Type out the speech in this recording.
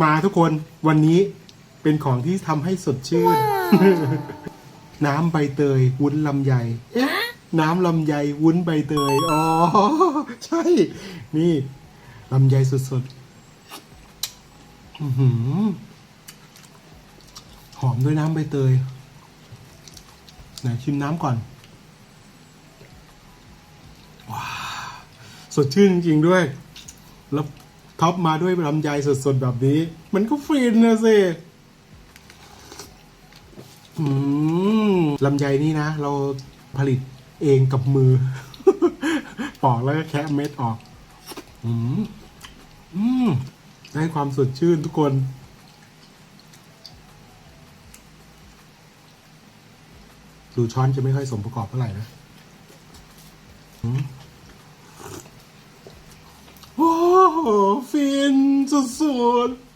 มาทุกคนวันนี้เป็นของที่ทำให้สดชื่น น้ำใบเตย วุ้นลำไยเอ๊ะน้ำลำไยวุ้นใบเตย อ๋อ ใช่ นี่ลำไยสดๆอื้อหือหอมด้วยน้ำใบเตย ไหนชิมน้ำก่อน ว้าวสดชื่นจริงๆด้วย แล้ว ท็อปมาด้วยลำไยสดๆ แบบนี้ มันก็ฟินนะสิลำไยนี่นะ เราผลิตเองกับมือ ปอกแล้วก็แคะเม็ดออก อืมอืมได้ความสดชื่นทุกคนดูช้อนจะไม่ค่อยสมประกอบเท่าไหร่นะ อืมโอ้โหฟินสุดๆ